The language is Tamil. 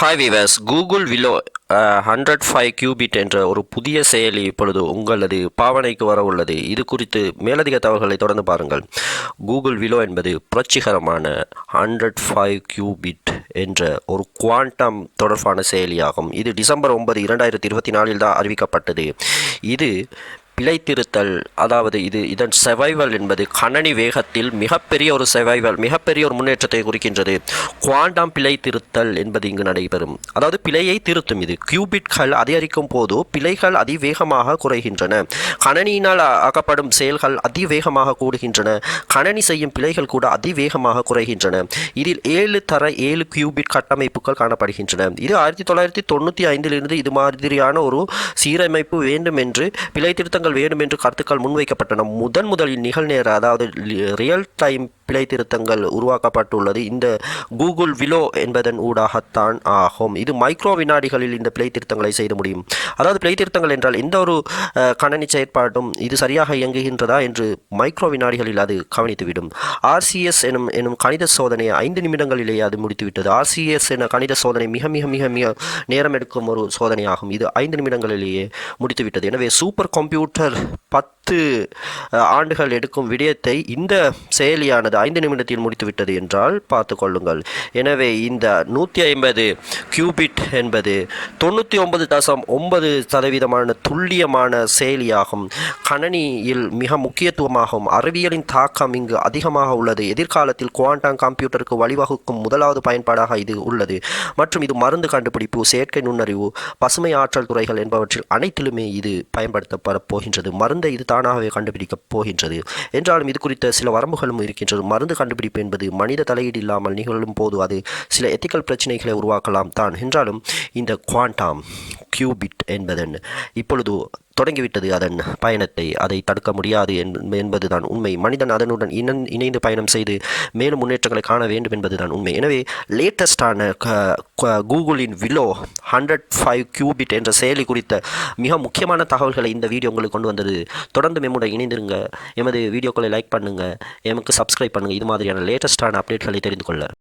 Hi viewers Google Willow hundred five qubit என்ற ஒரு புதிய செயலி இப்பொழுது உங்களது பாவனைக்கு வர உள்ளது. இது குறித்து மேலதிக தகவல்களை தொடர்ந்து பாருங்கள். கூகுள் விலோ என்பது புரட்சிகரமான ஹண்ட்ரட் ஃபைவ் கியூபிட் என்ற ஒரு குவாண்டம் தொடர்பான செயலியாகும். இது டிசம்பர் ஒன்பது இரண்டாயிரத்தி இருபத்தி நாலில் தான் அறிவிக்கப்பட்டது. இது பிழைத்திருத்தல் அதாவது இது இதன் செவைவல் என்பது கணனி வேகத்தில் மிகப்பெரிய ஒரு செவைவல் மிகப்பெரிய ஒரு முன்னேற்றத்தை குறிக்கின்றது. குவாண்டம் பிழைத்திருத்தல் என்பது இங்கு நடைபெறும். அதாவது பிழையை திருத்தும் இது. கியூபிட்கள் அதிகரிக்கும் போது பிழைகள் அதிவேகமாக குறைகின்றன. கணனியினால் ஆ- ஆக்கப்படும் செயல்கள் அதிவேகமாக கூடுகின்றன. கணனி செய்யும் பிழைகள் கூட அதிவேகமாக குறைகின்றன. இதில் ஏழு தர ஏழு கியூபிட் கட்டமைப்புகள் காணப்படுகின்றன. இது ஆயிரத்தி தொள்ளாயிரத்தி தொண்ணூற்றி ஐந்திலிருந்து இது மாதிரியான ஒரு சீரமைப்பு வேண்டும் என்று பிழை திருத்தங்கள் வேண்டும் என்று கருத்துக்கள் முன்வைக்கப்பட்டன. முதன் முதலில் நிகழ்நேர அதாவது ரியல் டைம் பிழை திருத்தங்கள் உருவாக்கப்பட்டுள்ளது. இந்த கூகுள் விலோ என்பதன் ஊடாகத்தான் ஆகும். இது மைக்ரோ வினாடிகளில் இந்த பிழை திருத்தங்களை செய்து முடியும். அதாவது பிழை திருத்தங்கள் என்றால் எந்த ஒரு கணனி செயற்பாடும் இது சரியாக இயங்குகின்றதா என்று மைக்ரோ வினாடிகளில் அது கவனித்துவிடும். ஆர்சிஎஸ் எனும் எனும் கணித சோதனையை ஐந்து நிமிடங்களிலேயே அது முடித்துவிட்டது. ஆர்சிஎஸ் என கணித சோதனை மிக மிக மிக மிக நேரம் எடுக்கும் ஒரு சோதனையாகும். இது ஐந்து நிமிடங்களிலேயே முடித்துவிட்டது. எனவே சூப்பர் கம்ப்யூட்டர் பத்து ஆண்டுகள் எடுக்கும் விடயத்தை இந்த செயலியானது ஐந்து நிமிடத்தில் முடித்துவிட்டது என்றால் பார்த்து கொள்ளுங்கள். எனவே இந்த நூற்றி ஐம்பது கியூபிட் என்பது தொண்ணூற்றி ஒன்பது தசம் ஒன்பது சதவீதமான துல்லியமான செயலியாகும். கணனியில் மிக முக்கியத்துவமாகும். அறிவியலின் தாக்கம் இங்கு அதிகமாக உள்ளது. எதிர்காலத்தில் குவாண்டம் கம்ப்யூட்டருக்கு வழிவகுக்கும் முதலாவது பயன்பாடாக இது உள்ளது. மற்றும் இது மருந்து கண்டுபிடிப்பு செயற்கை நுண்ணறிவு பசுமை ஆற்றல் துறைகள் என்பவற்றில் அனைத்திலுமே இது பயன்படுத்தப்பட போகின்றது. மருந்தை இது தானாகவே கண்டுபிடிக்கப் போகின்றது. என்றாலும் இது குறித்த சில வரம்புகளும் இருக்கின்றது மருந்து கண்டுபிடிப்பு என்பது மனித தலையீடு இல்லாமல் நிகழும் போது அது சில எத்திக்கல் பிரச்சனைகளை உருவாக்கலாம் தான். என்றாலும் இந்த குவாண்டாம் கியூபிட் என்பதன் இப்பொழுது தொடங்கிவிட்டது அதன் பயணத்தை. அதை தடுக்க முடியாது என்பதுதான் உண்மை. மனிதன் அதனுடன் இணன் இணைந்து பயணம் செய்து மேலும் முன்னேற்றங்களை காண வேண்டும் என்பதுதான் உண்மை. எனவே லேட்டஸ்டான கூகுளின் விலோ ஹண்ட்ரட் ஃபைவ் கியூபிட் என்ற செயலி குறித்த மிக முக்கியமான தகவல்களை இந்த வீடியோ உங்களுக்கு கொண்டு வந்தது. தொடர்ந்து மெம்முடன் இணைந்திருங்க. எமது வீடியோக்களை லைக் பண்ணுங்கள் எமக்கு சப்ஸ்கிரைப் பண்ணுங்க. இது மாதிரியான லேட்டஸ்டான அப்டேட்களை தெரிந்து கொள்ள.